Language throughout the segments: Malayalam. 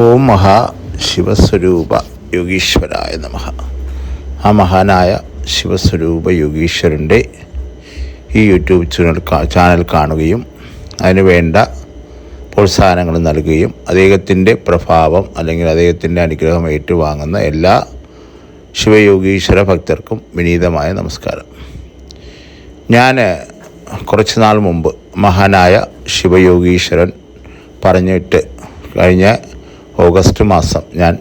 ഓം മഹാ ശിവസ്വരൂപ യോഗീശ്വരായ നമ. ആ മഹാനായ ശിവസ്വരൂപ യോഗീശ്വരന്റെ ഈ യൂട്യൂബ് ചാനൽ ചാനൽ കാണുകയും അതിന് വേണ്ട പ്രോത്സാഹനങ്ങൾ നൽകുകയും അദ്ദേഹത്തിന്റെ പ്രഭാവം അല്ലെങ്കിൽ അദ്ദേഹത്തിന്റെ അനുഗ്രഹം ഏറ്റുവാങ്ങുന്ന എല്ലാ ശിവയോഗീശ്വര ഭക്തർക്കും വിനീതമായ നമസ്കാരം. ഞാൻ കുറച്ച് നാൾ മുമ്പ് മഹാനായ ശിവയോഗീശ്വരൻ പറഞ്ഞിട്ട് കഴിഞ്ഞ ഓഗസ്റ്റ് മാസം ഞാൻ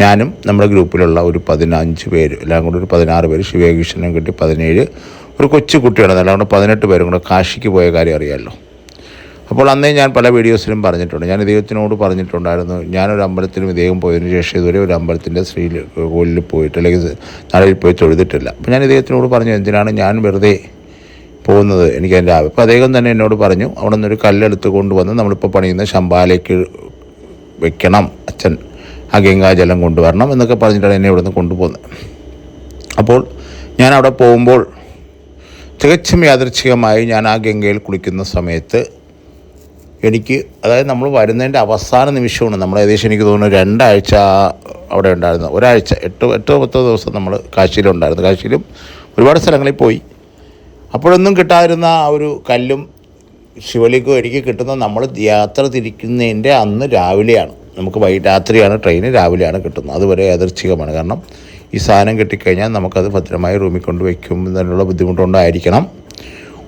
ഞാനും നമ്മുടെ ഗ്രൂപ്പിലുള്ള ഒരു പതിനഞ്ച് പേര് എല്ലാം കൂടി ഒരു പതിനാറ് പേര് ശിവകൃഷ്ണനും കിട്ടി പതിനേഴ് ഒരു കൊച്ചു കുട്ടിയാണ് അല്ലാണ്ട് പതിനെട്ട് പേരും കൂടെ കാശിക്ക് പോയ കാര്യം അറിയാമല്ലോ അപ്പോൾ അന്നേ ഞാൻ പല വീഡിയോസിലും പറഞ്ഞിട്ടുണ്ട്. ഞാൻ ഇദ്ദേഹത്തിനോട് പറഞ്ഞിട്ടുണ്ടായിരുന്നു ഞാനൊരു അമ്പലത്തിലും ഇദ്ദേഹം പോയതിനു ശേഷം ഇതുവരെ ഒരു അമ്പലത്തിന്റെ സ്ത്രീ കോലിൽ പോയിട്ട് അല്ലെങ്കിൽ നടയിൽ പോയി തൊഴുതിട്ടില്ല. അപ്പോൾ ഞാൻ ഇദ്ദേഹത്തിനോട് പറഞ്ഞു എന്തിനാണ് ഞാൻ വെറുതെ പോകുന്നത്? എനിക്ക് എന്റെ ആവശ്യം. അപ്പോൾ അദ്ദേഹം തന്നെ എന്നോട് പറഞ്ഞു അവിടെ നിന്നൊരു കല്ലെടുത്ത് കൊണ്ടുവന്ന് നമ്മളിപ്പോൾ പണിയുന്ന ശമ്പാലേക്ക് വെക്കണം അച്ഛൻ. ആ ഗംഗാജലം കൊണ്ടുവരണം എന്നൊക്കെ പറഞ്ഞിട്ടാണ് എന്നെ ഇവിടെ നിന്ന് കൊണ്ടുപോകുന്നത് അപ്പോൾ ഞാൻ അവിടെ പോകുമ്പോൾ തികച്ചും യാദൃച്ഛികമായി ഞാൻ ആ ഗംഗയിൽ കുളിക്കുന്ന സമയത്ത് എനിക്ക് അതായത് നമ്മൾ വരുന്നതിന്റെ അവസാന നിമിഷമാണ് നമ്മൾ ഏകദേശം എനിക്ക് തോന്നുന്നു രണ്ടാഴ്ച അവിടെ ഉണ്ടായിരുന്നു. ഒരാഴ്ച എട്ട് എട്ടോ പത്തോ ദിവസം നമ്മൾ കാശിയിലുണ്ടായിരുന്നു. കാശിയിലും ഒരുപാട് സ്ഥലങ്ങളിൽ പോയി. അപ്പോഴൊന്നും കിട്ടാതിരുന്ന ആ ഒരു കല്ലും ശിവലിംഗവും എനിക്ക് കിട്ടുന്നത് നമ്മൾ യാത്ര തിരിക്കുന്നതിന്റെ അന്ന് രാവിലെയാണ്. നമുക്ക് വൈകിട്ട് രാത്രിയാണ് ട്രെയിൻ രാവിലെയാണ് കിട്ടുന്നത്. അതുവരെ യാദർച്ഛികമാണ് കാരണം ഈ സാധനം കിട്ടിക്കഴിഞ്ഞാൽ നമുക്കത് ഭദ്രമായി റൂമിൽ കൊണ്ട് വയ്ക്കുന്നതിനുള്ള ബുദ്ധിമുട്ടുകൊണ്ടായിരിക്കണം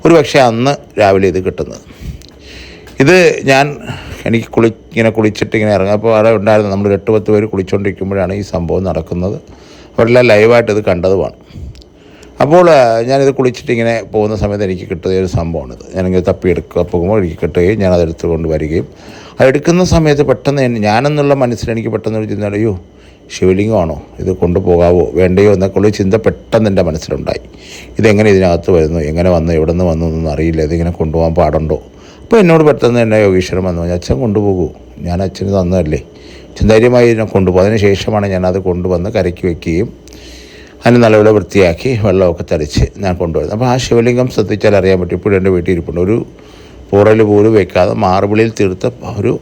ഒരു പക്ഷേ അന്ന് രാവിലെ ഇത് കിട്ടുന്നത്. ഇത് ഞാൻ എനിക്ക് കുളി ഇങ്ങനെ കുളിച്ചിട്ട് ഇങ്ങനെ ഇറങ്ങും അപ്പോൾ അവിടെ ഉണ്ടായിരുന്നു നമ്മൾ എട്ട് പത്ത് പേര് കുളിച്ചുകൊണ്ടിരിക്കുമ്പോഴാണ് ഈ സംഭവം നടക്കുന്നത്. അവരെല്ലാം ലൈവായിട്ട് ഇത് കണ്ടതുമാണ്. അപ്പോൾ ഞാനിത് കുളിച്ചിട്ട് ഇങ്ങനെ പോകുന്ന സമയത്ത് എനിക്ക് കിട്ടിയ ഒരു സംഭവമാണിത്. ഞാനിങ്ങനെ തപ്പിയെടുക്കുക പോകുമ്പോൾ എനിക്ക് കിട്ടുകയും ഞാൻ അതെടുത്ത് കൊണ്ട് വരികയും. അത് എടുക്കുന്ന സമയത്ത് പെട്ടെന്ന് ഞാനെന്നുള്ള മനസ്സിൽ എനിക്ക് പെട്ടെന്ന് ഒരു ചിന്ത അയ്യോ ശിവലിംഗമാണോ? ഇത് കൊണ്ടുപോകാവോ? വേണ്ടയോ? എന്നൊക്കെ ഉള്ള ചിന്ത പെട്ടെന്ന് എന്റെ മനസ്സിലുണ്ടായി. ഇതെങ്ങനെ ഇതിനകത്ത് വരുന്നു? എങ്ങനെ വന്നു? എവിടെ നിന്ന് വന്നു? എന്നൊന്നും അറിയില്ല. ഇതിങ്ങനെ കൊണ്ടുപോകാൻ പാടുണ്ടോ? അപ്പോൾ എന്നോട് പെട്ടെന്ന് തന്നെ യോഗീശ്വരൻ വന്നു പറഞ്ഞു അച്ഛൻ കൊണ്ടുപോകൂ. ഞാൻ അച്ഛന് തന്നതല്ലേ. ധൈര്യമായി ഇതിനെ കൊണ്ടുപോകും. അതിന് ശേഷമാണ് ഞാനത് കൊണ്ടുവന്ന് കരയ്ക്ക് വെക്കുകയും അതിന് നല്ലപോലെ വൃത്തിയാക്കി വെള്ളമൊക്കെ തളിച്ച് ഞാൻ കൊണ്ടുവരുന്നത് അപ്പോൾ ആ ശിവലിംഗം ശ്രദ്ധിച്ചാൽ അറിയാൻ പറ്റും. ഇപ്പോഴും എന്റെ വീട്ടിൽ ഇരിപ്പുണ്ട്. ഒരു പുറൽ പോലും വെക്കാതെ മാർബിളിൽ തീർത്ത ഒരു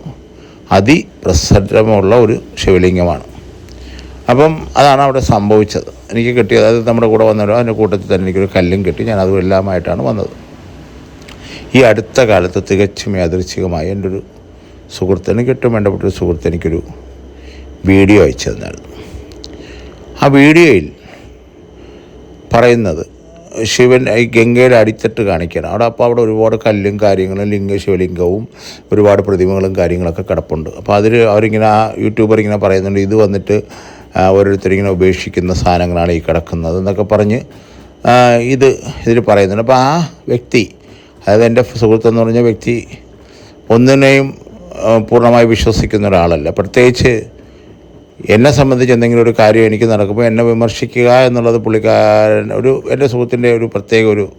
അതിപ്രസരമുള്ള ഒരു ശിവലിംഗമാണ്. അപ്പം അതാണ് അവിടെ സംഭവിച്ചത്. എനിക്ക് കിട്ടിയത് അതായത് നമ്മുടെ കൂടെ വന്നവരോ അതിന്റെ കൂട്ടത്തിൽ തന്നെ എനിക്കൊരു കല്ലും കിട്ടി. ഞാൻ അതും എല്ലാമായിട്ടാണ് വന്നത്. ഈ അടുത്ത കാലത്ത് തികച്ചും യാദൃച്ഛികമായി എന്റെ ഒരു സുഹൃത്തിന് കിട്ടും. വേണ്ടപ്പെട്ടൊരു സുഹൃത്ത് എനിക്കൊരു വീഡിയോ അയച്ചു തന്നായിരുന്നു. ആ വീഡിയോയിൽ പറയുന്നത്. ശിവൻ ഗംഗയുടെ അടിത്തട്ട് കാണിക്കണം അവിടെ അപ്പോൾ അവിടെ ഒരുപാട് കല്ലും കാര്യങ്ങളും ലിംഗ ശിവലിംഗവും ഒരുപാട് പ്രതിമകളും കാര്യങ്ങളൊക്കെ കിടപ്പുണ്ട്. അപ്പോൾ അതിൽ അവരിങ്ങനെ ആ യൂട്യൂബർ ഇങ്ങനെ പറയുന്നുണ്ട് ഇത് വന്നിട്ട് ഓരോരുത്തരിങ്ങനെ ഉപേക്ഷിക്കുന്ന സാധനങ്ങളാണ് ഈ കിടക്കുന്നത് എന്നൊക്കെ പറഞ്ഞ് ഇത് ഇതിൽ പറയുന്നുണ്ട്. അപ്പോൾ ആ വ്യക്തി അതായത് എന്റെ സുഹൃത്തെന്ന് പറഞ്ഞ വ്യക്തി ഒന്നിനെയും പൂർണമായി വിശ്വസിക്കുന്ന ഒരാളല്ല. പ്രത്യേകിച്ച് എന്നെ സംബന്ധിച്ച് എന്തെങ്കിലും ഒരു കാര്യം എനിക്ക് നടക്കുമ്പോൾ എന്നെ വിമർശിക്കുക എന്നുള്ളത് പുള്ളിക്കാരൻ ഒരു എന്റെ സുഹൃത്തിന്റെ ഒരു പ്രത്യേക ഒരു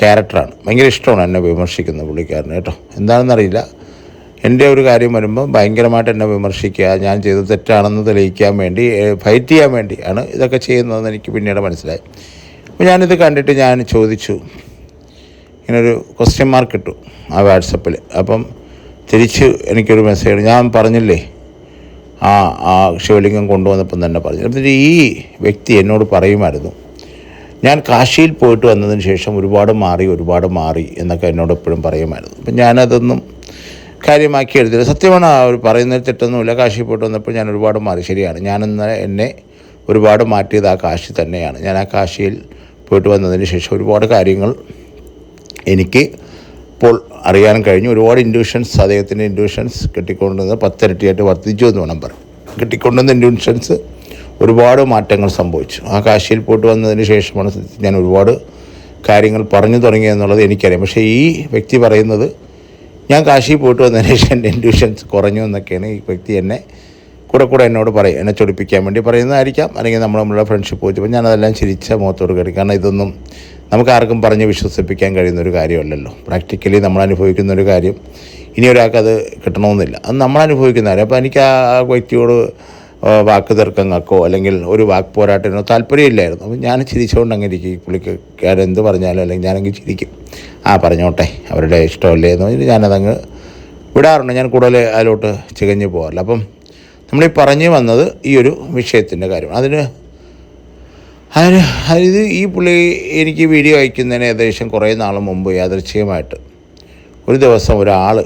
ക്യാരക്ടറാണ്. ഭയങ്കര ഇഷ്ടമാണ് എന്നെ വിമർശിക്കുന്ന പുള്ളിക്കാരന് കേട്ടോ. എന്താണെന്നറിയില്ല. എന്റെ ഒരു കാര്യം വരുമ്പോൾ ഭയങ്കരമായിട്ട് എന്നെ വിമർശിക്കുക ഞാൻ ചെയ്തത് തെറ്റാണെന്ന് തെളിയിക്കാൻ വേണ്ടി ഫൈറ്റ് ചെയ്യാൻ വേണ്ടി ആണ് ഇതൊക്കെ ചെയ്യുന്നതെന്ന് എനിക്ക് പിന്നീട് മനസ്സിലായി. അപ്പോൾ ഞാനിത് കണ്ടിട്ട് ഞാൻ ചോദിച്ചു. ഇങ്ങനൊരു ക്വസ്റ്റ്യൻ മാർക്ക് ഇട്ടു ആ വാട്സപ്പിൽ. അപ്പം തിരിച്ച് എനിക്കൊരു മെസ്സേജ് ഞാൻ പറഞ്ഞില്ലേ ആ ആ ശിവലിംഗം കൊണ്ടുവന്നപ്പം തന്നെ പറഞ്ഞു. എന്നിട്ട് ഈ വ്യക്തി എന്നോട് പറയുമായിരുന്നു ഞാൻ കാശിയിൽ പോയിട്ട് വന്നതിന് ശേഷം ഒരുപാട് മാറി ഒരുപാട് മാറി എന്നൊക്കെ എന്നോട് എപ്പോഴും പറയുമായിരുന്നു. അപ്പം ഞാനതൊന്നും കാര്യമാക്കി എഴുതില്ല സത്യമാണ് അവർ പറയുന്നതിൽ തെറ്റൊന്നുമില്ല. കാശിയിൽ പോയിട്ട് വന്നപ്പോൾ ഞാൻ ഒരുപാട് മാറി. ശരിയാണ് ഞാനെന്ന് എന്നെ ഒരുപാട് മാറ്റിയത് ആ കാശി തന്നെയാണ്. ഞാൻ ആ കാശിയിൽ പോയിട്ട് വന്നതിന് ശേഷം ഒരുപാട് കാര്യങ്ങൾ എനിക്ക് ഇപ്പോൾ അറിയാൻ കഴിഞ്ഞു. ഒരുപാട് ഇൻഡ്യൂഷൻസ് അദ്ദേഹത്തിന്റെ ഇൻഡ്യൂഷൻസ് കിട്ടിക്കൊണ്ടുവന്ന് പത്തിരട്ടിയായിട്ട് വർദ്ധിച്ചു എന്ന് വേണം പറയും കിട്ടിക്കൊണ്ടുവന്ന ഇൻഡ്യൂഷൻസ് ഒരുപാട് മാറ്റങ്ങൾ സംഭവിച്ചു. ആ കാശിയിൽ പോയിട്ട് വന്നതിന് ശേഷമാണ് ഞാൻ ഒരുപാട് കാര്യങ്ങൾ പറഞ്ഞു തുടങ്ങിയെന്നുള്ളത് എനിക്കറിയാം. പക്ഷേ ഈ വ്യക്തി പറയുന്നത് ഞാൻ കാശിയിൽ പോയിട്ട് വന്നതിന് ശേഷം എന്റെ ഇൻഡ്യൂഷൻസ് കുറഞ്ഞു എന്നൊക്കെയാണ് ഈ വ്യക്തി എന്നെ കൂടെ കൂടെ എന്നോട് പറയും എന്നെ ചൊടിപ്പിക്കാൻ വേണ്ടി പറയുന്നതായിരിക്കാം. അല്ലെങ്കിൽ നമ്മൾ നമ്മളുടെ ഫ്രണ്ട്ഷിപ്പ് വെച്ചപ്പോൾ ഞാനതെല്ലാം ചിരിച്ച മുഖത്തോട് കയറി. കാരണം ഇതൊന്നും നമുക്ക് ആർക്കും പറഞ്ഞ് വിശ്വസിപ്പിക്കാൻ കഴിയുന്ന ഒരു കാര്യമല്ലല്ലോ. പ്രാക്ടിക്കലി നമ്മൾ അനുഭവിക്കുന്ന ഒരു കാര്യം. ഇനി ഒരാൾക്കത് കിട്ടണമെന്നില്ല. അത് നമ്മൾ അനുഭവിക്കുന്ന കാര്യം. അപ്പോൾ എനിക്ക് ആ വ്യക്തിയോട് വാക്ക് തർക്കങ്ങൾക്കോ അല്ലെങ്കിൽ ഒരു വാക്ക് പോരാട്ടത്തിനോ താല്പര്യമില്ലായിരുന്നു. അപ്പോൾ ഞാൻ ചിരിച്ചുകൊണ്ട് അങ്ങനെ ഇരിക്കും. പുള്ളിക്കാരെന്ത് പറഞ്ഞാലും അല്ലെങ്കിൽ ഞാനെങ്കിൽ ചിരിക്കും. ആ പറഞ്ഞോട്ടെ. അവരുടെ ഇഷ്ടമല്ലേ എന്ന് പറഞ്ഞിട്ട് ഞാനതങ്ങ് വിടാറുണ്ട്. ഞാൻ കൂടുതൽ അതിലോട്ട് ചികഞ്ഞു പോകാറില്ല. അപ്പം നമ്മളീ പറഞ്ഞു വന്നത് ഈ ഒരു വിഷയത്തിന്റെ കാര്യമാണ്. അതിന് അതിന് ഇത് ഈ പുള്ളി എനിക്ക് വീഡിയോ അയക്കുന്നതിന് ഏകദേശം കുറേ നാൾ മുമ്പ് യാദൃച്ഛികമായിട്ട് ഒരു ദിവസം ഒരാൾ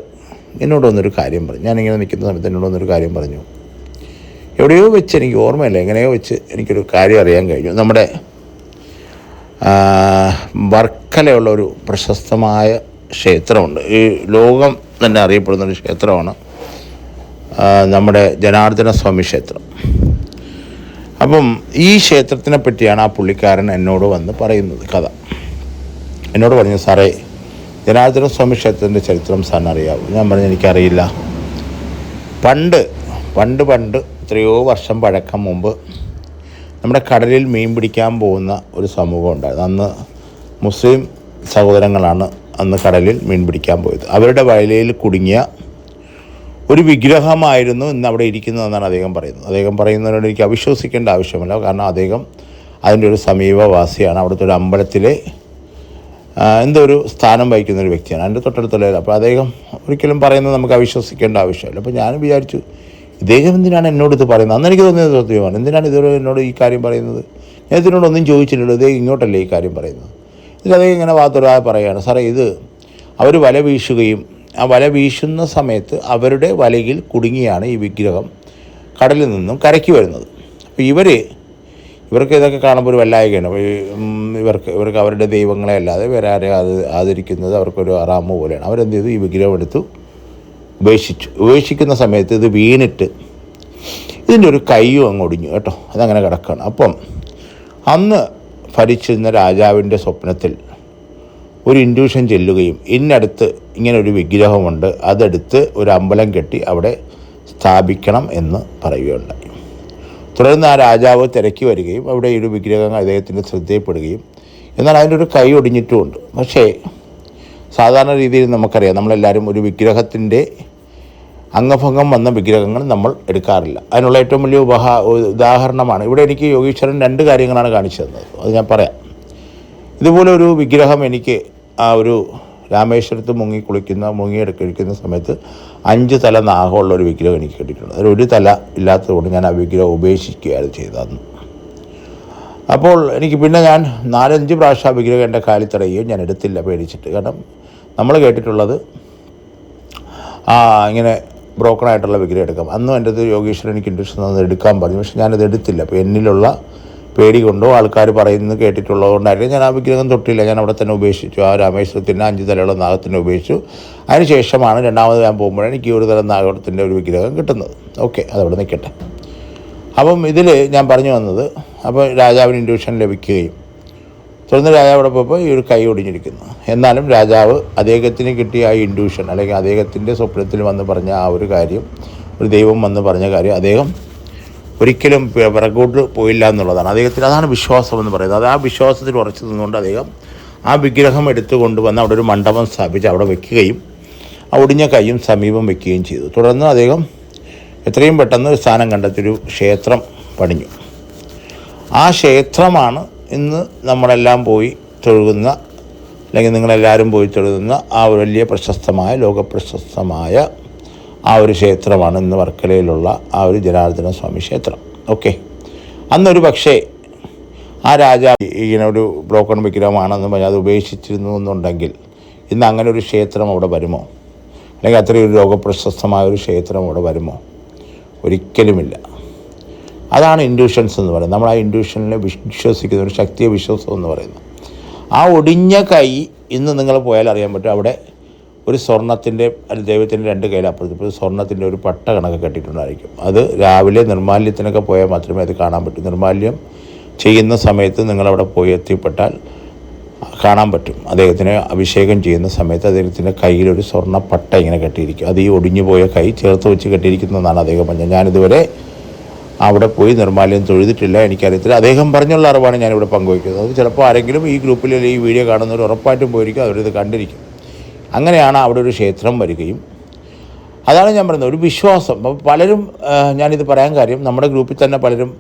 എന്നോട് വന്നൊരു കാര്യം പറഞ്ഞു. ഞാനിങ്ങനെ നിൽക്കുന്ന സമയത്ത് എന്നോട് വന്നൊരു കാര്യം പറഞ്ഞു. എവിടെയോ വെച്ച് എനിക്ക് ഓർമ്മയില്ല എങ്ങനെയോ വെച്ച് എനിക്കൊരു കാര്യം അറിയാൻ കഴിഞ്ഞു. നമ്മുടെ വർക്കലയുള്ള ഒരു പ്രശസ്തമായ ക്ഷേത്രമുണ്ട്. ഈ ലോകം തന്നെ അറിയപ്പെടുന്ന ഒരു ക്ഷേത്രമാണ് നമ്മുടെ ജനാർദ്ദന സ്വാമി ക്ഷേത്രം. അപ്പം ഈ ക്ഷേത്രത്തിനെ പറ്റിയാണ് ആ പുള്ളിക്കാരൻ എന്നോട് വന്ന് പറയുന്നത് കഥ. എന്നോട് പറഞ്ഞു സാറേ ജനാർദ്ദന സ്വാമി ക്ഷേത്രത്തിന്റെ ചരിത്രം സാറിന് അറിയാവൂ? ഞാൻ പറഞ്ഞു എനിക്കറിയില്ല. പണ്ട് പണ്ട് പണ്ട് എത്രയോ വർഷം പഴക്കം മുമ്പ് നമ്മുടെ കടലിൽ മീൻ പിടിക്കാൻ പോകുന്ന ഒരു സമൂഹം ഉണ്ടായിരുന്നു. അന്ന് മുസ്ലിം സഹോദരങ്ങളാണ് അന്ന് കടലിൽ മീൻ പിടിക്കാൻ പോയത്. അവരുടെ വയലയിൽ കുടുങ്ങിയ ഒരു വിഗ്രഹമായിരുന്നു ഇന്ന് അവിടെ ഇരിക്കുന്നതെന്നാണ് അദ്ദേഹം പറയുന്നത്. അദ്ദേഹം പറയുന്നതിനോട് എനിക്ക് അവിശ്വസിക്കേണ്ട ആവശ്യമില്ല. കാരണം അദ്ദേഹം അതിന്റെ ഒരു സമീപവാസിയാണ്. അവിടുത്തെ ഒരു അമ്പലത്തിലെ എന്തോ ഒരു സ്ഥാനം വഹിക്കുന്ന ഒരു വ്യക്തിയാണ്. അതിന്റെ തൊട്ടടുത്തുള്ള അപ്പോൾ അദ്ദേഹം ഒരിക്കലും പറയുന്നത് നമുക്ക് അവിശ്വസിക്കേണ്ട ആവശ്യമില്ല. അപ്പോൾ ഞാനും വിചാരിച്ചു ഇദ്ദേഹം എന്തിനാണ് എന്നോട് ഇത് പറയുന്നത്? അന്ന് എനിക്ക് തോന്നിയത് സത്യമാണ്. എന്തിനാണ് ഇതുവരെ എന്നോട് ഈ കാര്യം പറയുന്നത്? ഞാൻ ഇതിനോടൊന്നും ചോദിച്ചിട്ടില്ല ഇദ്ദേഹം ഇങ്ങോട്ടല്ലേ ഈ കാര്യം പറയുന്നത്? ഇതിൽ അദ്ദേഹം ഇങ്ങനെ വാത്തൊരാതെ പറയുകയാണ് സാറേ ഇത് അവർ വല വീശുകയും ആ വല വീശുന്ന സമയത്ത് അവരുടെ വലയിൽ കുടുങ്ങിയാണ് ഈ വിഗ്രഹം കടലിൽ നിന്നും കരയ്ക്ക് വരുന്നത്. അപ്പോൾ ഇവർ ഇവർക്ക് ഇതൊക്കെ കാണുമ്പോൾ ഒരു വല്ലായകയാണ്. ഇവർക്ക് ഇവർക്ക് അവരുടെ ദൈവങ്ങളെ അല്ലാതെ വേറെ ആരെ അത് ആദരിക്കുന്നത് അവർക്കൊരു അറാമ പോലെയാണ്. അവരെന്ത് ചെയ്തു? ഈ വിഗ്രഹം എടുത്തു ഉപേക്ഷിച്ചു. ഉപേക്ഷിക്കുന്ന സമയത്ത് ഇത് വീണിട്ട് ഇതിന്റെ ഒരു കൈയും അങ്ങ് ഒടിഞ്ഞു കേട്ടോ. അതങ്ങനെ കിടക്കുകയാണ്. അപ്പം അന്ന് ഭരിച്ചിരുന്ന രാജാവിന്റെ സ്വപ്നത്തിൽ ഒരു ഇൻഡ്യൂഷൻ ചെല്ലുകയും ഇന്നടുത്ത് ഇങ്ങനെ ഒരു വിഗ്രഹമുണ്ട് അതെടുത്ത് ഒരു അമ്പലം കെട്ടി അവിടെ സ്ഥാപിക്കണം എന്ന് പറയുകയുണ്ടായി. തുടർന്ന് ആ രാജാവ് തിരക്കി വരികയും അവിടെ ഒരു വിഗ്രഹം അദ്ദേഹത്തിന്റെ ശ്രദ്ധയിൽപ്പെടുകയും എന്നാൽ അതിന്റെ ഒരു കൈ ഒടിഞ്ഞിട്ടുമുണ്ട്. പക്ഷേ സാധാരണ രീതിയിൽ നമുക്കറിയാം നമ്മളെല്ലാവരും ഒരു വിഗ്രഹത്തിന്റെ അംഗഭംഗം വന്ന വിഗ്രഹങ്ങൾ നമ്മൾ എടുക്കാറില്ല. അതിനുള്ള ഏറ്റവും വലിയ ഉപഹാ ഉദാഹരണമാണ് ഇവിടെ എനിക്ക് യോഗീശ്വരൻ രണ്ട് കാര്യങ്ങളാണ് കാണിച്ചു തന്നത്. അത് ഞാൻ പറയാം. ഇതുപോലെ ഒരു വിഗ്രഹം എനിക്ക് ആ ഒരു രാമേശ്വരത്ത് മുങ്ങി കുളിക്കുന്ന മുങ്ങിയെടുക്കുന്ന സമയത്ത് അഞ്ച് തല നാഗമുള്ള ഒരു വിഗ്രഹം എനിക്ക് കിട്ടിയിട്ടുണ്ട്. അതിൽ ഒരു തല ഇല്ലാത്തതുകൊണ്ട് ഞാൻ ആ വിഗ്രഹം ഉപേക്ഷിക്കുകയായിരുന്നു ചെയ്തതെന്ന്. അപ്പോൾ എനിക്ക് പിന്നെ ഞാൻ നാലഞ്ച് പ്രാവശ്യം ആ വിഗ്രഹം എന്റെ കാലിൽ തടയുകയും ഞാൻ എടുത്തില്ല പേടിച്ചിട്ട്. കാരണം നമ്മൾ കേട്ടിട്ടുള്ളത് ആ ഇങ്ങനെ ബ്രോക്കൺ ആയിട്ടുള്ള വിഗ്രഹം എടുക്കാം. അന്നും എന്റെ യോഗീശ്വരൻ എനിക്ക് ഇൻട്രസ്റ്റ് എടുക്കാൻ പറഞ്ഞു. പക്ഷെ ഞാനത് എടുത്തില്ല. അപ്പോൾ എന്നിലുള്ള പേടി കൊണ്ടോ ആൾക്കാർ പറയുന്നത് കേട്ടിട്ടുള്ളത് കൊണ്ടായിരിക്കും ഞാൻ ആ വിഗ്രഹം തൊട്ടില്ല. ഞാൻ അവിടെ തന്നെ ഉപേക്ഷിച്ചു. ആ രാമേശ്വരത്തിന്റെ അഞ്ച് തലയുള്ള നാഗത്തിനെ ഉപേക്ഷിച്ചു. അതിന് ശേഷമാണ് രണ്ടാമത് ഞാൻ പോകുമ്പോഴാണ് എനിക്ക് ഒരു തരം നാഗത്തിന്റെ ഒരു വിഗ്രഹം കിട്ടുന്നത്. ഓക്കെ അതവിടെ നിൽക്കട്ടെ. അപ്പം ഇതിൽ ഞാൻ പറഞ്ഞു വന്നത് അപ്പോൾ രാജാവിന് ഇൻഡ്യൂഷൻ ലഭിക്കുകയും തുടർന്ന് രാജാവ് അവിടെ പോയപ്പോൾ ഈ ഒരു കൈ ഒടിഞ്ഞിരിക്കുന്നു. എന്നാലും രാജാവ് അദ്ദേഹത്തിന് കിട്ടിയ ആ ഇൻഡ്യൂഷൻ അല്ലെങ്കിൽ അദ്ദേഹത്തിന്റെ സ്വപ്നത്തിൽ വന്ന് പറഞ്ഞ ആ ഒരു കാര്യം ഒരു ദൈവം വന്ന് പറഞ്ഞ കാര്യം അദ്ദേഹം ഒരിക്കലും പിറകോട്ട് പോയില്ല എന്നുള്ളതാണ്. അദ്ദേഹത്തിന് അതാണ് വിശ്വാസം എന്ന് പറയുന്നത്. അത് ആ വിശ്വാസത്തിൽ ഉറച്ചു നിന്നുകൊണ്ട് അദ്ദേഹം ആ വിഗ്രഹം എടുത്തുകൊണ്ട് വന്ന് അവിടെ ഒരു മണ്ഡപം സ്ഥാപിച്ച് അവിടെ വെക്കുകയും ആ ഒടിഞ്ഞ കൈയും സമീപം വെക്കുകയും ചെയ്തു. തുടർന്ന് അദ്ദേഹം എത്രയും പെട്ടെന്ന് ഒരു സ്ഥാനം കണ്ടെത്തിയൊരു ക്ഷേത്രം പണിഞ്ഞു. ആ ക്ഷേത്രമാണ് ഇന്ന് നമ്മളെല്ലാം പോയി തൊഴുകുന്ന അല്ലെങ്കിൽ നിങ്ങളെല്ലാവരും പോയി തൊഴുകുന്ന ആ വലിയ പ്രശസ്തമായ ലോകപ്രശസ്തമായ ആ ഒരു ക്ഷേത്രമാണ് ഇന്ന് വർക്കലയിലുള്ള ആ ഒരു ജനാർദ്ദന സ്വാമി ക്ഷേത്രം. ഓക്കെ. അന്നൊരു പക്ഷേ ആ രാജാ ഇങ്ങനെ ഒരു ബ്രോക്കൺ വിഗ്രഹമാണെന്ന് പറഞ്ഞാൽ അത് ഉപേക്ഷിച്ചിരുന്നു എന്നുണ്ടെങ്കിൽ ഇന്ന് അങ്ങനെ ഒരു ക്ഷേത്രം അവിടെ വരുമോ? അല്ലെങ്കിൽ അത്രയും ഒരു ലോകപ്രശസ്തമായ ഒരു ക്ഷേത്രം അവിടെ വരുമോ? ഒരിക്കലുമില്ല. അതാണ് ഇൻഡ്യൂഷൻസ് എന്ന് പറയുന്നത്. നമ്മൾ ആ ഇൻഡ്യൂഷനിൽ വിശ്വസിക്കുന്ന ഒരു ശക്തിയെ വിശ്വാസം എന്ന് പറയുന്നത്. ആ ഒടിഞ്ഞ കൈ ഇന്ന് നിങ്ങൾ പോയാൽ അറിയാൻ പറ്റും. അവിടെ ഒരു സ്വർണത്തിന്റെ അല്ലെങ്കിൽ ദൈവത്തിന്റെ രണ്ട് കയ്യിൽ അപ്പുറത്ത് സ്വർണത്തിന്റെ ഒരു പട്ട കണക്ക് കെട്ടിയിട്ടുണ്ടായിരിക്കും. അത് രാവിലെ നിർമാല്യത്തിനൊക്കെ പോയാൽ മാത്രമേ അത് കാണാൻ പറ്റൂ. നിർമാല്യം ചെയ്യുന്ന സമയത്ത് നിങ്ങളവിടെ പോയി എത്തിപ്പെട്ടാൽ കാണാൻ പറ്റും. അദ്ദേഹത്തിന് അഭിഷേകം ചെയ്യുന്ന സമയത്ത് അദ്ദേഹത്തിന്റെ കയ്യിലൊരു സ്വർണ പട്ട ഇങ്ങനെ കെട്ടിയിരിക്കും. അത് ഈ ഒടിഞ്ഞു പോയ കൈ ചേർത്ത് വെച്ച് കെട്ടിയിരിക്കുന്നതെന്നാണ് അദ്ദേഹം പറഞ്ഞത്. ഞാനിതുവരെ അവിടെ പോയി നിർമ്മാല്യം തൊഴുതിട്ടില്ല എനിക്കറിയത്തില്ല. അദ്ദേഹം പറഞ്ഞുള്ള അറിവാണ് ഞാനിവിടെ പങ്കുവയ്ക്കുന്നത്. അത് ചിലപ്പോൾ ആരെങ്കിലും ഈ ഗ്രൂപ്പിൽ ഈ വീഡിയോ കാണുന്നവർ ഉറപ്പായിട്ടും പോയിരിക്കും അവരിത് കണ്ടിരിക്കും. അങ്ങനെയാണ് അവിടെ ഒരു ക്ഷേത്രം വരികയും. അതാണ് ഞാൻ പറയുന്നത്. ഒരു വിശ്വാസം. പലരും ഞാനിത് പറയാൻ കാര്യം നമ്മുടെ ഗ്രൂപ്പിൽ തന്നെ പലരും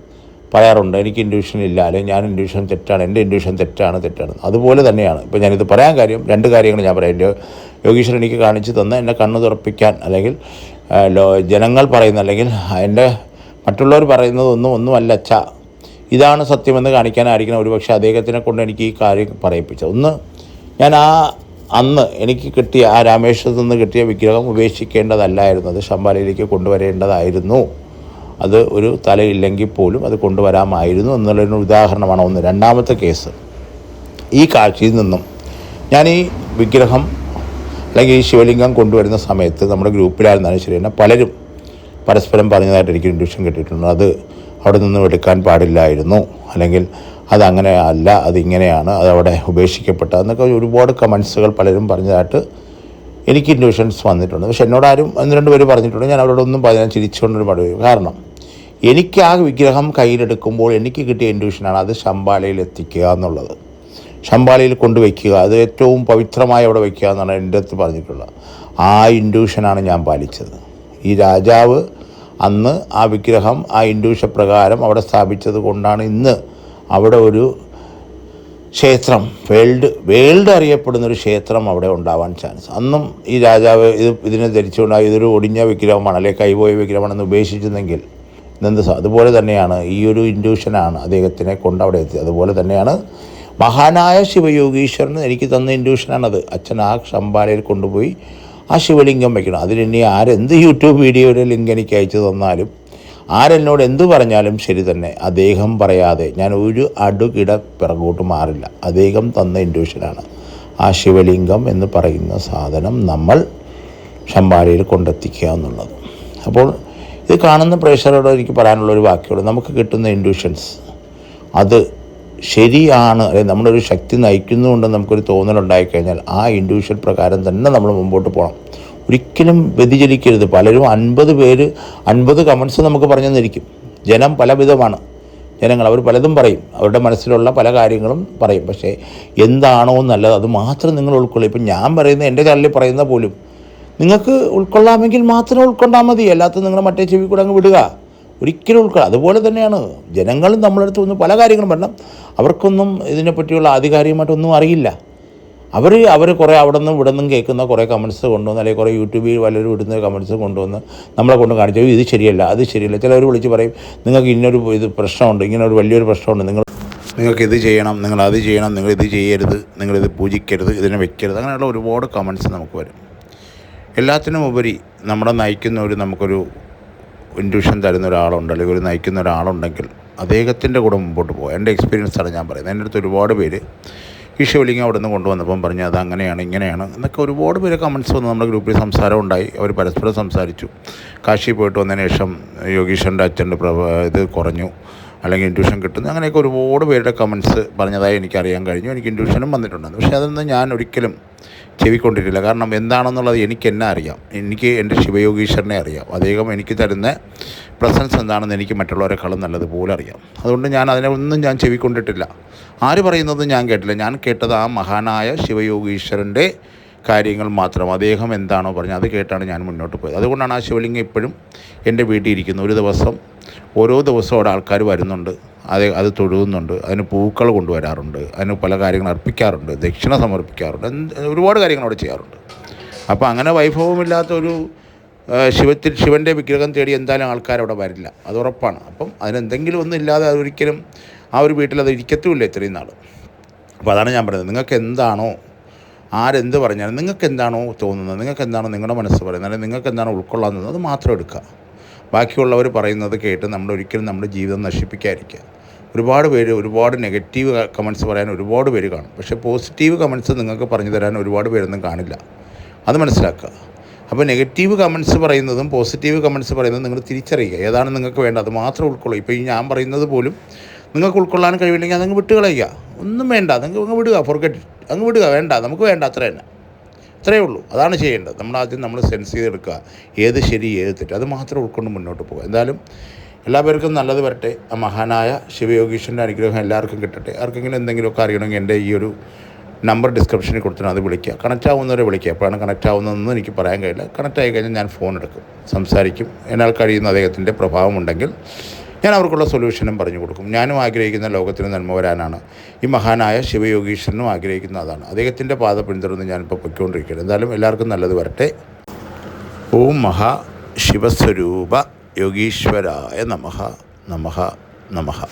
പറയാറുണ്ട് എനിക്ക് ഇൻഡ്യൂഷൻ ഇല്ല അല്ലെങ്കിൽ ഞാൻ ഇൻഡ്യൂഷൻ തെറ്റാണ് എന്റെ ഇൻഡ്യൂഷൻ തെറ്റാണ് തെറ്റാണ്. അതുപോലെ തന്നെയാണ്. ഇപ്പോൾ ഞാനിത് പറയാൻ കാര്യം രണ്ട് കാര്യങ്ങൾ ഞാൻ പറയാം. യോഗീശ്വരൻ എനിക്ക് കാണിച്ചു തന്ന എന്നെ കണ്ണു തുറപ്പിക്കാൻ അല്ലെങ്കിൽ ജനങ്ങൾ പറയുന്ന അല്ലെങ്കിൽ എന്റെ മറ്റുള്ളവർ പറയുന്നതൊന്നും ഒന്നുമല്ല അച്ഛ ഇതാണ് സത്യമെന്ന് കാണിക്കാനായിരിക്കണം. ഒരുപക്ഷെ അദ്ദേഹത്തിനെ കൊണ്ട് എനിക്ക് ഈ കാര്യം പറയിപ്പിച്ചത്. ഒന്ന് ഞാൻ ആ അന്ന് എനിക്ക് കിട്ടിയ ആ രാമേശ്വരത്ത് നിന്ന് കിട്ടിയ വിഗ്രഹം ഉപേക്ഷിക്കേണ്ടതല്ലായിരുന്നു. അത് ശമ്പാലയിലേക്ക് കൊണ്ടുവരേണ്ടതായിരുന്നു. അത് ഒരു തലയില്ലെങ്കിൽ പോലും അത് കൊണ്ടുവരാമായിരുന്നു എന്നുള്ളൊരു ഉദാഹരണമാണ് ഒന്ന്. രണ്ടാമത്തെ കേസ്. ഈ കാഴ്ചയിൽ നിന്നും ഞാൻ ഈ വിഗ്രഹം അല്ലെങ്കിൽ ഈ ശിവലിംഗം കൊണ്ടുവരുന്ന സമയത്ത് നമ്മുടെ ഗ്രൂപ്പിലായിരുന്നാലും ശരി തന്നെ പലരും പരസ്പരം പറഞ്ഞതായിട്ട് എനിക്ക് ഇൻഡ്യൂഷൻ കിട്ടിയിട്ടുണ്ട്. അത് അവിടെ നിന്നും എടുക്കാൻ പാടില്ലായിരുന്നു. അല്ലെങ്കിൽ അതങ്ങനെ അല്ല അതിങ്ങനെയാണ് അതവിടെ ഉപേക്ഷിക്കപ്പെട്ട എന്നൊക്കെ ഒരുപാട് കമൻസുകൾ പലരും പറഞ്ഞതായിട്ട് എനിക്ക് ഇൻഡ്യൂഷൻസ് വന്നിട്ടുണ്ട്. പക്ഷെ എന്നോട് ആരും ഒന്ന് രണ്ട് പേര് പറഞ്ഞിട്ടുണ്ട്. ഞാൻ അവരോടൊന്നും പറയാൻ ചിരിച്ചുകൊണ്ടൊരു മടുവ് കാരണം എനിക്ക് ആ വിഗ്രഹം കയ്യിലെടുക്കുമ്പോൾ എനിക്ക് കിട്ടിയ ഇൻഡ്യൂഷനാണ് അത് ശമ്പാലയിൽ എത്തിക്കുക എന്നുള്ളത്. ശമ്പാലയിൽ കൊണ്ടുവയ്ക്കുക അത് ഏറ്റവും പവിത്രമായി അവിടെ വയ്ക്കുക എന്നാണ് എന്റെ അടുത്ത് പറഞ്ഞിട്ടുള്ളത്. ആ ഇൻഡ്യൂഷനാണ് ഞാൻ പാലിച്ചത്. ഈ രാജാവ് അന്ന് ആ വിഗ്രഹം ആ ഇൻഡ്യൂഷ പ്രകാരം അവിടെ സ്ഥാപിച്ചത് കൊണ്ടാണ് ഇന്ന് അവിടെ ഒരു ക്ഷേത്രം വേൾഡ് വേൾഡ് അറിയപ്പെടുന്ന ഒരു ക്ഷേത്രം അവിടെ ഉണ്ടാവാൻ ചാൻസ് അന്നും ഈ രാജാവ് ഇത് ഇതിനെ ധരിച്ചുകൊണ്ടാണ് ഇതൊരു ഒടിഞ്ഞ വിഗ്രഹമാണ് അല്ലെങ്കിൽ കൈപോയ വിഗ്രഹമാണെന്ന് ഉപേക്ഷിച്ചിരുന്നെങ്കിൽ ഇതെന്ത് അതുപോലെ തന്നെയാണ് ഈ ഒരു ഇൻഡ്യൂഷനാണ് അദ്ദേഹത്തിനെ കൊണ്ട് അവിടെ എത്തിയത്. അതുപോലെ തന്നെയാണ് മഹാനായ ശിവയോഗീശ്വരൻ എനിക്ക് തന്ന ഇൻഡ്യൂഷനാണത് അച്ഛൻ ആ ശമ്പാലയിൽ കൊണ്ടുപോയി ആ ശിവലിംഗം വയ്ക്കണം ഇനി ആരെന്ത് യൂട്യൂബ് വീഡിയോയുടെ ലിങ്ക് എനിക്ക് അയച്ചു തന്നാലും ആരെന്നോട് എന്തു പറഞ്ഞാലും ശരി തന്നെ. അദ്ദേഹം പറയാതെ ഞാൻ ഒരു അടുകിട പിറകോട്ട് മാറില്ല. അദ്ദേഹം തന്ന ഇൻഡ്യൂഷനാണ് ആ ശിവലിംഗം എന്ന് പറയുന്ന സാധനം നമ്മൾ ഷമ്പാലയിൽ കൊണ്ടെത്തിക്കുക എന്നുള്ളത്. അപ്പോൾ ഇത് കാണുന്ന പ്രേക്ഷകരോട് എനിക്ക് പറയാനുള്ള ഒരു വാക്കുള്ളൂ നമുക്ക് കിട്ടുന്ന ഇൻഡ്യൂഷൻസ് അത് ശരിയാണ്. അല്ലെങ്കിൽ നമ്മുടെ ഒരു ശക്തി നയിക്കുന്നുകൊണ്ട് നമുക്കൊരു തോന്നലുണ്ടായിക്കഴിഞ്ഞാൽ ആ ഇൻഡ്യൂഷൻ പ്രകാരം തന്നെ നമ്മൾ മുമ്പോട്ട് പോകണം ഒരിക്കലും വ്യതിചലിക്കരുത്. പലരും അൻപത് പേര് അൻപത് കമൻസ് നമുക്ക് പറഞ്ഞു തന്നിരിക്കും ജനം പലവിധമാണ്. ജനങ്ങൾ അവർ പലതും പറയും. അവരുടെ മനസ്സിലുള്ള പല കാര്യങ്ങളും പറയും. പക്ഷേ എന്താണോ നല്ലത് അത് മാത്രം നിങ്ങൾ ഉൾക്കൊള്ളും ഇപ്പം ഞാൻ പറയുന്ന എന്റെ ചാനലിൽ പറയുന്ന പോലും. നിങ്ങൾക്ക് ഉൾക്കൊള്ളാമെങ്കിൽ മാത്രം ഉൾക്കൊണ്ടാൽ മതി. അല്ലാത്ത നിങ്ങൾ മറ്റേ ചെവി കൂടെ അങ്ങ് വിടുക. ഒരിക്കലും ഉൾക്കൊള്ളുക അതുപോലെ തന്നെയാണ്. ജനങ്ങളും നമ്മളടുത്ത് ഒന്ന് പല കാര്യങ്ങളും പറഞ്ഞാൽ അവർക്കൊന്നും ഇതിനെപ്പറ്റിയുള്ള ആധികാരികമായിട്ടൊന്നും അറിയില്ല. അവർ അവർ കുറേ അവിടെ നിന്നും ഇവിടെ നിന്നും കേൾക്കുന്ന കുറേ കമൻസ് കൊണ്ടുവന്ന് അല്ലെങ്കിൽ കുറേ യൂട്യൂബിൽ പലരും ഇടുന്ന കമൻസ് കൊണ്ടുവന്ന് നമ്മളെ കൊണ്ട് കാണിച്ചു. ഇത് ശരിയല്ല അത് ശരിയല്ല. ചിലവർ വിളിച്ച് പറയും നിങ്ങൾക്ക് ഇന്നൊരു ഇത് പ്രശ്നമുണ്ട് ഇങ്ങനെ ഒരു വലിയൊരു പ്രശ്നമുണ്ട്. നിങ്ങൾ നിങ്ങൾക്ക് ഇത് ചെയ്യണം നിങ്ങൾ അത് ചെയ്യണം നിങ്ങൾ ഇത് ചെയ്യരുത് നിങ്ങളിത് പൂജിക്കരുത് ഇതിനെ വെക്കരുത്. അങ്ങനെയുള്ള ഒരുപാട് കമൻസ് നമുക്ക് വരും. എല്ലാത്തിനും ഉപരി നമ്മളെ നയിക്കുന്ന ഒരു നമുക്കൊരു ഇൻഡ്യൂഷൻ തരുന്ന ഒരാളുണ്ട് അല്ലെങ്കിൽ ഒരു നയിക്കുന്ന ഒരാളുണ്ടെങ്കിൽ അദ്ദേഹത്തിന്റെ കൂടെ മുമ്പോട്ട് പോകാം എന്റെ എക്സ്പീരിയൻസ് ആണ് ഞാൻ പറയുന്നത്. എന്റെ അടുത്ത് ഒരുപാട് പേര് ഈ ശിവലിംഗം അവിടെ നിന്ന് കൊണ്ടുവന്നപ്പം പറഞ്ഞു അത് അങ്ങനെയാണ് ഇങ്ങനെയാണ്. എന്നൊക്കെ ഒരുപാട് പേര് കമൻസ് വന്ന് നമ്മുടെ ഗ്രൂപ്പിൽ സംസാരം ഉണ്ടായി. അവർ പരസ്പരം സംസാരിച്ചു. കാശി പോയിട്ട് വന്നതിന് ശേഷം യോഗീശ്വരന്റെ അച്ഛന്റെ പ്രഭ ഇത് കുറഞ്ഞു. അല്ലെങ്കിൽ ഇൻഡ്യൂഷൻ കിട്ടുന്നു. അങ്ങനെയൊക്കെ ഒരുപാട് പേരുടെ കമൻസ് പറഞ്ഞതായി എനിക്കറിയാൻ കഴിഞ്ഞു. എനിക്ക് ഇൻഡ്യൂഷനും വന്നിട്ടുണ്ടെന്ന് പക്ഷേ അതൊന്നും ഞാൻ ഒരിക്കലും ചെവിക്കൊണ്ടിട്ടില്ല. കാരണം എന്താണെന്നുള്ളത് എനിക്ക് എന്നെ അറിയാം. എനിക്ക് എന്റെ ശിവയോഗീശ്വരനെ അറിയാം. അദ്ദേഹം എനിക്ക് തരുന്ന പ്രസൻസ് എന്താണെന്ന് എനിക്ക് മറ്റുള്ളവരെക്കാളും നല്ലതുപോലെ അറിയാം. അതുകൊണ്ട് ഞാൻ അതിനെ ഒന്നും ഞാൻ ചെവിക്കൊണ്ടിട്ടില്ല. ആര് പറയുന്നതും ഞാൻ കേട്ടില്ല. ഞാൻ കേട്ടത് ആ മഹാനായ ശിവയോഗീശ്വരന്റെ കാര്യങ്ങൾ മാത്രം. അദ്ദേഹം എന്താണോ പറഞ്ഞത് അത് കേട്ടാണ് ഞാൻ മുന്നോട്ട് പോയത്. അതുകൊണ്ടാണ് ആ ശിവലിംഗം ഇപ്പോഴും എന്റെ വീട്ടിൽ ഇരിക്കുന്നത്. ഒരു ദിവസം ഓരോ ദിവസവും അവിടെ ആൾക്കാർ വരുന്നുണ്ട്. അത് അത് തൊഴുകുന്നുണ്ട്. അതിന് പൂക്കൾ കൊണ്ടുവരാറുണ്ട്. അതിന് പല കാര്യങ്ങൾ അർപ്പിക്കാറുണ്ട്. ദക്ഷിണ സമർപ്പിക്കാറുണ്ട്. ഒരുപാട് കാര്യങ്ങൾ അവിടെ ചെയ്യാറുണ്ട്. അപ്പോൾ അങ്ങനെ വൈഭവമില്ലാത്ത ഒരു ശിവത്തിൽ ശിവന്റെ വിഗ്രഹം തേടി എന്തായാലും ആൾക്കാർ അവിടെ വരില്ല. അത് ഉറപ്പാണ്. അപ്പം അതിനെന്തെങ്കിലും ഒന്നും ഇല്ലാതെ അതൊരിക്കലും ആ ഒരു വീട്ടിൽ അത് ഇരിക്കത്തുമില്ല ഇത്രയും നാൾ അപ്പോൾ അതാണ് ഞാൻ പറയുന്നത്. നിങ്ങൾക്ക് എന്താണോ ആരെന്ത് പറഞ്ഞാലും നിങ്ങൾക്ക് എന്താണോ തോന്നുന്നത് നിങ്ങൾക്ക് എന്താണോ നിങ്ങളുടെ മനസ്സ് പറയുന്നത് അല്ലെങ്കിൽ നിങ്ങൾക്ക് എന്താണോ ഉൾക്കൊള്ളാവുന്നത് അത് മാത്രം എടുക്കുക. ബാക്കിയുള്ളവർ പറയുന്നത് കേട്ട് നമ്മൾ ഒരിക്കലും നമ്മുടെ ജീവിതം നശിപ്പിക്കാതിരിക്കുക. ഒരുപാട് പേര് ഒരുപാട് നെഗറ്റീവ് കമൻസ് പറയാൻ ഒരുപാട് പേര് കാണും. പക്ഷേ പോസിറ്റീവ് കമൻസ് നിങ്ങൾക്ക് പറഞ്ഞു തരാൻ ഒരുപാട് പേരൊന്നും കാണില്ല. അത് മനസ്സിലാക്കുക. അപ്പോൾ നെഗറ്റീവ് കമൻസ് പറയുന്നതും പോസിറ്റീവ് കമൻസ് പറയുന്നതും നിങ്ങൾ തിരിച്ചറിയുക. ഏതാണ് നിങ്ങൾക്ക് വേണ്ടത്? മാത്രം ഉൾക്കൊള്ളുക. ഇപ്പോൾ ഈ ഞാൻ പറയുന്നത് പോലും നിങ്ങൾക്ക് ഉൾക്കൊള്ളാൻ കഴിവില്ലെങ്കിൽ അതങ്ങ് വിട്ടുകളയുക. ഒന്നും വേണ്ട. നിങ്ങൾക്ക് അങ്ങ് വിടുക. ഫോർഗറ്റ് അങ്ങ് വിടുക. വേണ്ട. നമുക്ക് വേണ്ട. അത്ര തന്നെ. അത്രയേ ഉള്ളൂ. അതാണ് ചെയ്യേണ്ടത്. നമ്മൾ ആദ്യം നമ്മൾ സെൻസ് ചെയ്തെടുക്കുക. ഏത് ശരി ഏത് തെറ്റ്. അത് മാത്രം ഉൾക്കൊണ്ട് മുന്നോട്ട് പോകുക എന്തായാലും എല്ലാ പേർക്കും നല്ലത് വരട്ടെ. ആ മഹാനായ ശിവയോഗീശ്വരന്റെ അനുഗ്രഹം എല്ലാവർക്കും കിട്ടട്ടെ. ആർക്കെങ്കിലും എന്തെങ്കിലുമൊക്കെ അറിയണമെങ്കിൽ എന്റെ ഈ ഒരു നമ്പർ ഡിസ്ക്രിപ്ഷനിൽ കൊടുത്തിട്ട് അത് വിളിക്കുക. കണക്റ്റ് ആവുന്നവരെ വിളിക്കുക. എപ്പോഴാണ് കണക്റ്റ് ആവുന്നതെന്ന് എനിക്ക് പറയാൻ കഴിയില്ല. കണക്റ്റ് ആയി കഴിഞ്ഞാൽ ഞാൻ ഫോൺ എടുക്കും. സംസാരിക്കും. എന്നാൽ കഴിയുന്ന അദ്ദേഹത്തിന്റെ പ്രഭാവമുണ്ടെങ്കിൽ ഞാൻ അവർക്കുള്ള സൊല്യൂഷനും പറഞ്ഞു കൊടുക്കും. ഞാനും ആഗ്രഹിക്കുന്ന ലോകത്തിന് നന്മ വരാനാണ്. ഈ മഹാനായ ശിവയോഗീശ്വരനും ആഗ്രഹിക്കുന്ന അതാണ്. അദ്ദേഹത്തിന്റെ പാത പിന്തുടർന്ന് ഞാനിപ്പോൾ പൊയ്ക്കൊണ്ടിരിക്കുകയാണ്. എന്തായാലും എല്ലാവർക്കും നല്ലത് വരട്ടെ. ഓം മഹാ ശിവസ്വരൂപ യോഗീശ്വരായ നമഹ. നമഹ. നമഃ